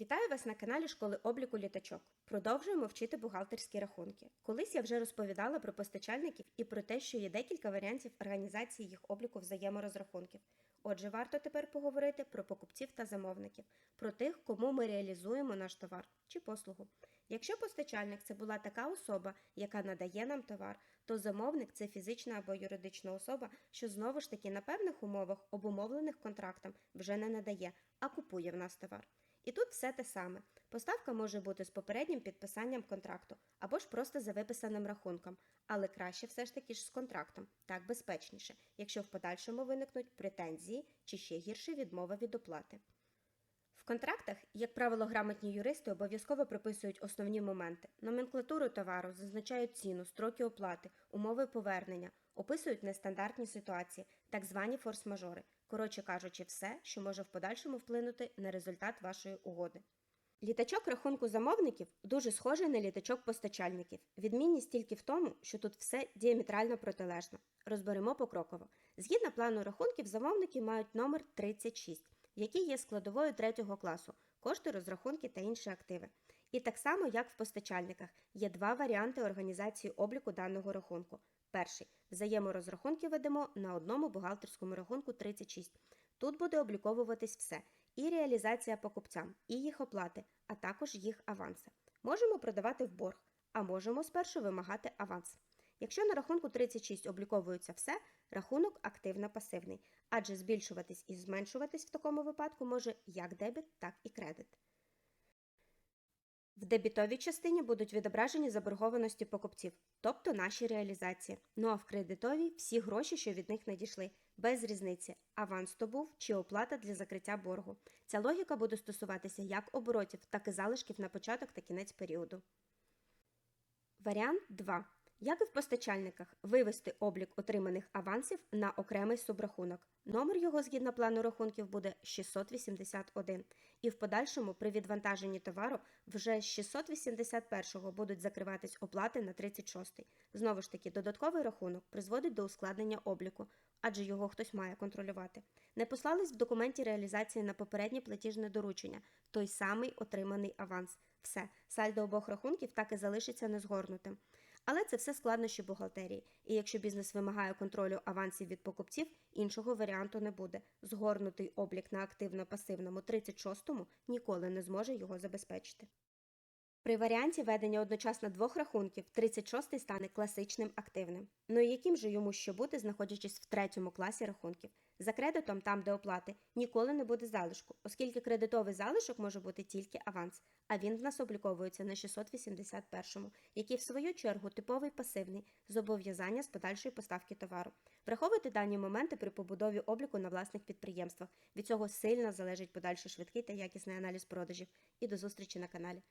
Вітаю вас на каналі школи обліку літачок. Продовжуємо вчити бухгалтерські рахунки. Колись я вже розповідала про постачальників і про те, що є декілька варіантів організації їх обліку взаєморозрахунків. Отже, варто тепер поговорити про покупців та замовників, про тих, кому ми реалізуємо наш товар чи послугу. Якщо постачальник це була така особа, яка надає нам товар, то замовник це фізична або юридична особа, що знову ж таки на певних умовах, обумовлених контрактом, вже не надає, а купує в нас товар. І тут все те саме. Поставка може бути з попереднім підписанням контракту або ж просто за виписаним рахунком, але краще все ж таки ж з контрактом, так безпечніше, якщо в подальшому виникнуть претензії чи ще гірше відмова від оплати. В контрактах, як правило, грамотні юристи обов'язково прописують основні моменти: номенклатуру товару, зазначають ціну, строки оплати, умови повернення, описують нестандартні ситуації, так звані форс-мажори, коротше кажучи, все, що може в подальшому вплинути на результат вашої угоди. Літачок рахунку замовників дуже схожий на літачок постачальників. Відмінність тільки в тому, що тут все діаметрально протилежно. Розберемо покроково. Згідно плану рахунків, замовники мають номер 36, який є складовою третього класу, кошти, розрахунки та інші активи. І так само, як в постачальниках, є два варіанти організації обліку даного рахунку. Перший взаєморозрахунки ведемо на одному бухгалтерському рахунку 36. Тут буде обліковуватись все: і реалізація покупцям, і їх оплати, а також їх аванси. Можемо продавати в борг, а можемо спершу вимагати аванс. Якщо на рахунку 36 обліковується все, рахунок активно-пасивний, адже збільшуватись і зменшуватись в такому випадку може як дебіт, так і кредит. В дебітовій частині будуть відображені заборгованості покупців, тобто наші реалізації. Ну а в кредитовій всі гроші, що від них надійшли, без різниці, аванс то був чи оплата для закриття боргу. Ця логіка буде стосуватися як оборотів, так і залишків на початок та кінець періоду. Варіант 2. Як і в постачальниках, вивести облік отриманих авансів на окремий субрахунок. Номер його згідно плану рахунків буде 681. І в подальшому при відвантаженні товару вже з 681-го будуть закриватись оплати на 36-й. Знову ж таки, додатковий рахунок призводить до ускладнення обліку, адже його хтось має контролювати. Не послались в документі реалізації на попереднє платіжне доручення, той самий отриманий аванс. Все, сальдо обох рахунків так і залишиться незгорнутим. Але це все складнощі бухгалтерії, і якщо бізнес вимагає контролю авансів від покупців, іншого варіанту не буде. Згорнутий облік на активно-пасивному 36-му ніколи не зможе його забезпечити. При варіанті ведення одночасно двох рахунків 36-й стане класичним активним. Ну і яким же йому ще бути, знаходячись в третьому класі рахунків? За кредитом, там де оплати, ніколи не буде залишку, оскільки кредитовий залишок може бути тільки аванс, а він в нас обліковується на 681-му, який в свою чергу типовий пасивний зобов'язання з подальшої поставки товару. Враховуйте дані моменти при побудові обліку на власних підприємствах. Від цього сильно залежить подальший швидкий та якісний аналіз продажів. І до зустрічі на каналі.